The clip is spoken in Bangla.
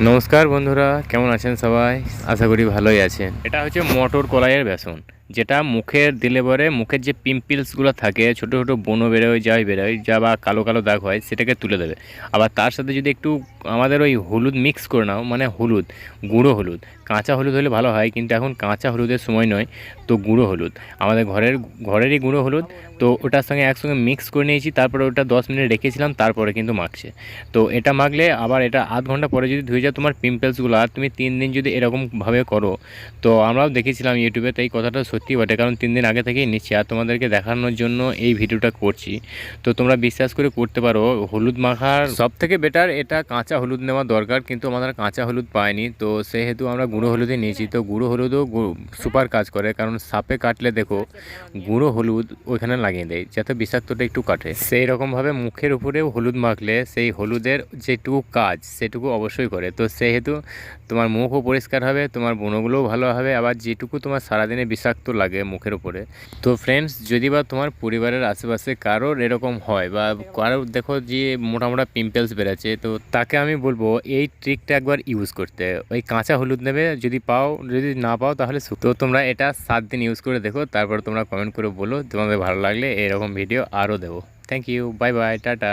নমস্কার বন্ধুরা কেমন আছেন সবাই? আশা করি ভালোই আছেন। এটা হচ্ছে মটর কলাইয়ের বেসন। যেটা মুখের দিলে পরে মুখের যে পিম্পলসগুলো থাকে, ছোটো ছোটো বনো বেরোয়, যাই বেরোয়, যা বা কালো কালো দাগ হয়, সেটাকে তুলে দেবে। আবার তার সাথে যদি একটু আমাদের ওই হলুদ মিক্স করে নাও মানে হলুদ, গুঁড়ো হলুদ। কাঁচা হলুদ হলে ভালো হয়, কিন্তু এখন কাঁচা হলুদের সময় নয়, তো গুঁড়ো হলুদ। আমাদের ঘরের, ঘরেরই গুঁড়ো হলুদ, তো ওটার সঙ্গে একসঙ্গে মিক্স করে নিয়েছি, তারপরে ওটা দশ মিনিট রেখেছিলাম, তারপরে কিন্তু মাখছে। তো এটা মাখলে আবার এটা আধ ঘণ্টা পরে যদি ধুয়ে যায় তোমার পিম্পলসগুলো আর তুমি তিন দিন যদি এরকমভাবে করো, তো আমরাও দেখেছিলাম ইউটিউবে তাই কথাটা সত্যি বটে, কারণ তিন দিন আগে থেকেই নিচ্ছি আর তোমাদেরকে দেখানোর জন্য এই ভিডিওটা করছি। তো তোমরা বিশ্বাস করে করতে পারো, হলুদ মাখার সব থেকে বেটার এটা কাঁচা হলুদ নেওয়া দরকার, কিন্তু আমাদের কাঁচা হলুদ পাইনি। তো সেহেতু আমরা গুঁড়ো হলুদই নিয়েছি। তো গুঁড়ো হলুদও সুপার কাজ করে, কারণ সাপে কাটলে দেখো গুঁড়ো হলুদ ওইখানে লাগিয়ে দেয়, যাতে বিষাক্তটা একটু কাটে। সেই রকমভাবে মুখের উপরেও হলুদ মাখলে সেই হলুদের যেটুকু কাজ, সেটুকু অবশ্যই করে। তো সেহেতু তোমার মুখও পরিষ্কার হবে, তোমার বনগুলোও ভালো হবে, আবার যেটুকু তোমার সারাদিনে বিষাক্ত লাগে মুখের উপরে। তো ফ্রেন্ডস যদি বা তোমার পরিবারের আশেপাশে কারোর এরকম হয় বা কারোর দেখো যে মোটা মোটা পিম্পলস বেরোচ্ছে তো তাকে আমি বলব এই ট্রিকটা একবার ইউজ করতে। ওই কাঁচা হলুদ নেবে, যদি পাও, যদি না পাও তাহলে তো তোমরা এটা সাত দিন ইউজ করে দেখো, তারপর তোমরা কমেন্ট করে বলো। তোমাদের ভালো লাগলে এরকম ভিডিও আরও দেবো। Thank you bye bye tata.